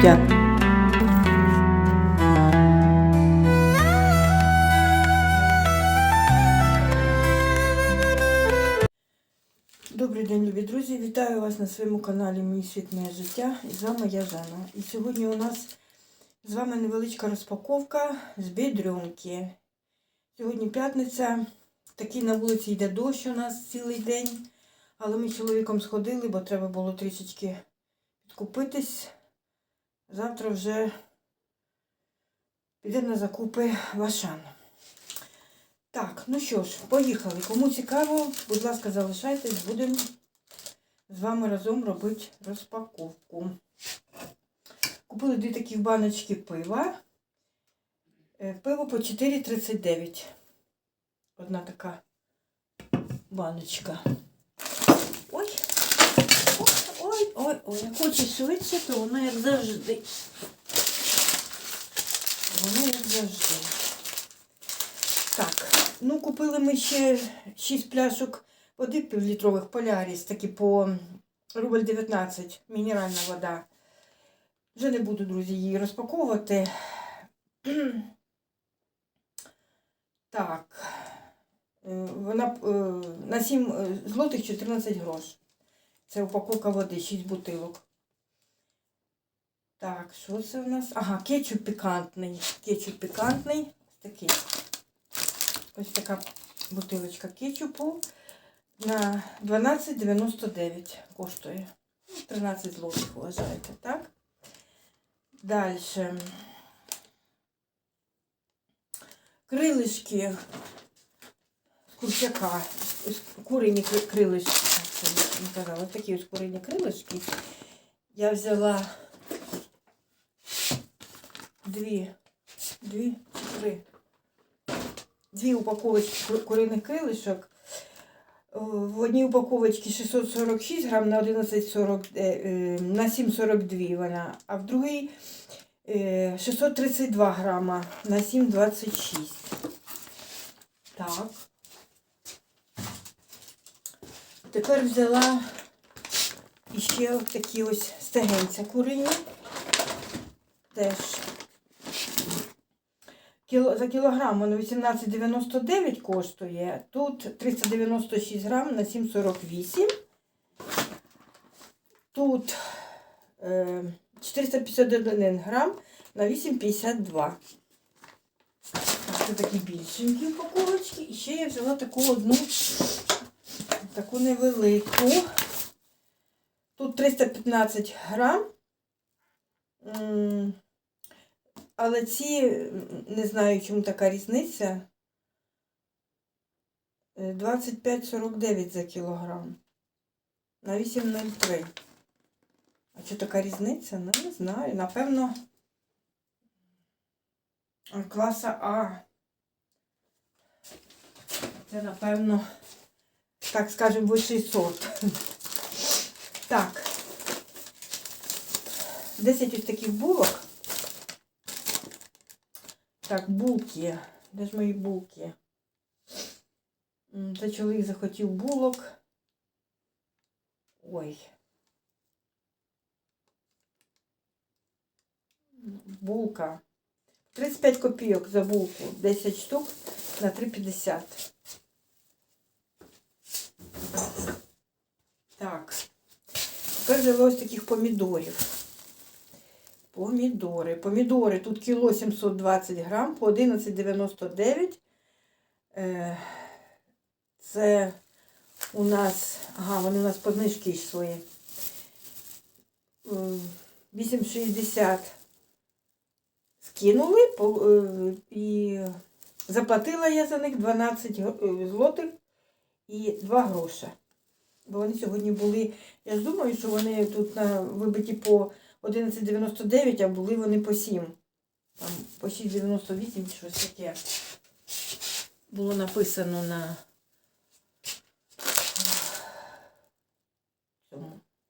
життя. Добрий день, любі друзі! Вітаю вас на своєму каналі Мій світ, моє життя. І з вами я Жанна. І сьогодні у нас з вами невеличка розпаковка з бідрюнки. Сьогодні п'ятниця. Такий на вулиці йде дощ у нас цілий день. Але ми з чоловіком сходили, бо треба було трішечки підкупитись. Завтра вже підемо на закупи в Ашан. Так, ну що ж, поїхали. Кому цікаво, будь ласка, залишайтесь, будемо з вами разом робити розпаковку. Купили дві такі баночки пива. Е, Пиво по 4,39. Одна така баночка. Ой, ой, ой, ой, як хочеш швидше, то воно як завжди. Воно як завжди. Так, ну купили ми ще 6 пляшок води півлітрових поляріс, такі по рубль 19, мінеральна вода. Вже не буду, друзі, її розпаковувати. Так, е, вона е, на 7 е, злотих 14 грош. Це упаковка води, 6 бутилок. Так, що це в нас? Ага, кетчуп пікантний. Кетчуп пікантний. Такий. Ось така бутилочка кетчупу на 12,99 коштує. Ну, 13 злотих, вважаєте, так? Далі. Крилишки курчака. Курені крилишки. Так, я не казала. Ось такі ось курені крилишки. Я взяла дві, дві, три дві упаковочки ку- куриних крилишок. Е, В одній упаковочці 646 грам на 11,40, е, е, на 7,42 вона, а в другій е, 632 грама на 7,26. Так. Тепер взяла ось такі ось стегенця курині. Теж за кілограм воно 18,99 коштує. Тут 396 грам на 7,48. Тут е, 451 грам на 8,52. Так, Це такі більшенькі упаковочки. І ще я взяла таку одну, таку невелику. Тут 315 грам. Але ці, не знаю, чому така різниця. Е, 25,49 за кілограм. На 8,03. А що така різниця? Ну, не знаю. Напевно, класа А. Це, напевно, так скажемо, вищий сорт. Так. 10 ось таких булок. Так, булки. Де ж мої булки? Це чоловік захотів булок. Ой. Булка. 35 копійок за булку. 10 штук на 3,50. Так. Тепер взяла таких помідорів. Помідори. Помідори тут кіло 720 грам по 11,99. Е, Це у нас, ага, вони у нас по знижки йшли. М, 8,60 скинули е, і заплатила я за них 12 е, злотих і 2 гроші. Бо вони сьогодні були, я ж думаю, що вони тут на вибиті по 11,99, а були вони по 7. Там по 6,98 щось таке. Було написано на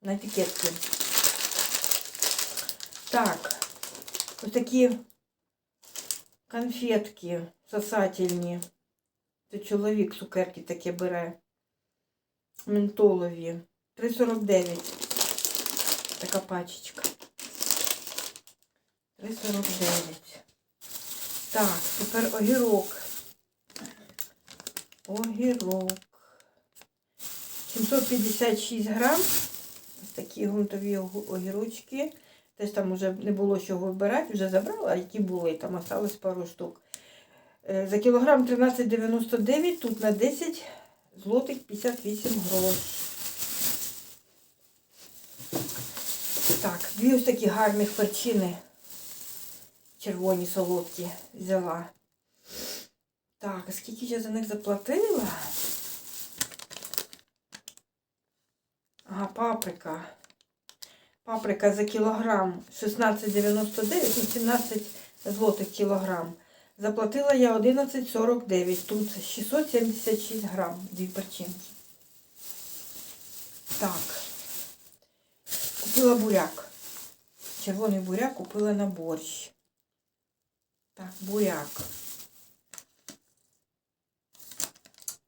на етикетці. Так, ось такі конфетки сосательні. Це чоловік цукерки таке бере. Ментолові. 3,49. Така пачечка. 3,49. Так, тепер огірок. Огірок. 756 грам. Ось такі грунтові огірочки. Теж там вже не було що вибирати, вже забрала, а які були, там осталось пару штук. Е, За кілограм 13,99, тут на 10 злотих 58 грош. Так, дві ось такі гарних перчини. Червоні солодкі взяла. Так, скільки я за них заплатила? Ага, паприка. Паприка за кілограм 16,99, ну 17 злотих кілограм. Заплатила я 11,49. Тут 676 грам, дві перчинки. Так. Купила буряк. Червоний буряк купила на борщ. Так, буряк.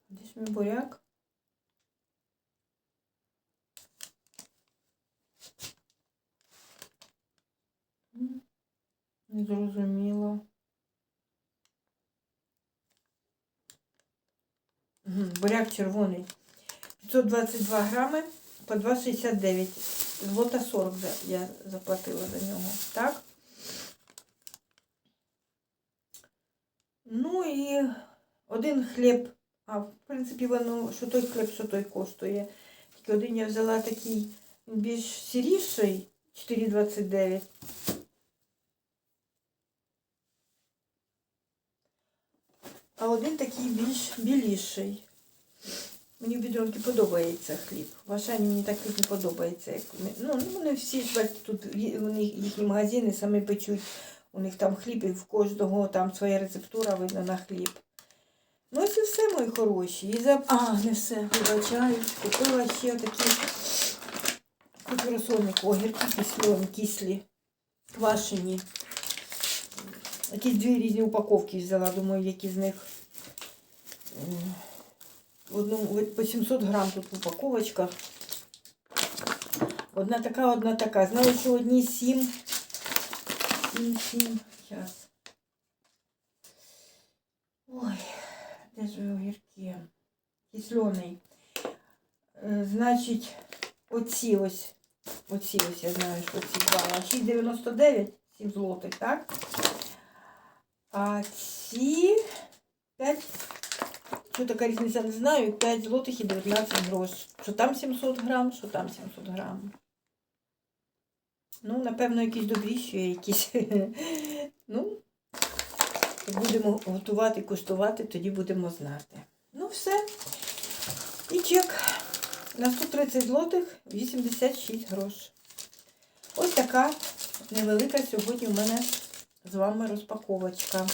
Де ж мій буряк? Не зрозуміло. Буряк червоний. 522 грами по 2,69. Злота 40 я заплатила за нього. Так? Ну і один хліб. А, в принципі, воно, що той хліб, що той коштує. Тільки один я взяла такий більш сіріший, 4,29. А один такий більш біліший. Мені в бідронки подобається хліб. В Ашані мені так хліб не подобається. Як... ми- Ну, вони всі тут них їхні магазини самі печуть. У них там хліб і в кожного там своя рецептура видно на хліб. Ну ось і все, мої хороші. І за... А, не все, вибачаю. Купила ще такі купу огірки кислі, кислі, квашені. Якісь дві різні упаковки взяла, думаю, які з них. одному по 700 грам тут в упаковочках. Одна така, одна така. Знала, що одні 7. 7, 7. Зараз. Ой, де ж огірки? Кислений. Е, Значить, оці ось. Оці ось, я знаю, що ці брала. 6,99, 7 злотих, так? А ці 5 що така різниця, не знаю, 5 злотих і 19 грош. Що там 700 грам, що там 700 грам. Ну, напевно, якісь добріші, якісь. ну, будемо готувати, куштувати, тоді будемо знати. Ну, все. І чек. На 130 злотих 86 грош. Ось така невелика сьогодні у мене з вами розпаковочка.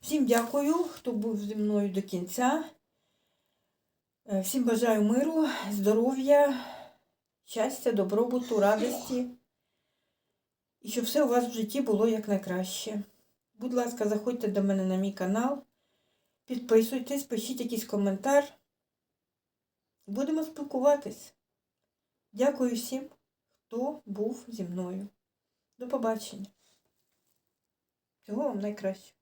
Всім дякую, хто був зі мною до кінця. Е, Всім бажаю миру, здоров'я, щастя, добробуту, радості. І щоб все у вас в житті було якнайкраще. Будь ласка, заходьте до мене на мій канал, підписуйтесь, пишіть якийсь коментар. Будемо спілкуватись. Дякую всім, хто був зі мною. До побачення. Всього вам найкраще.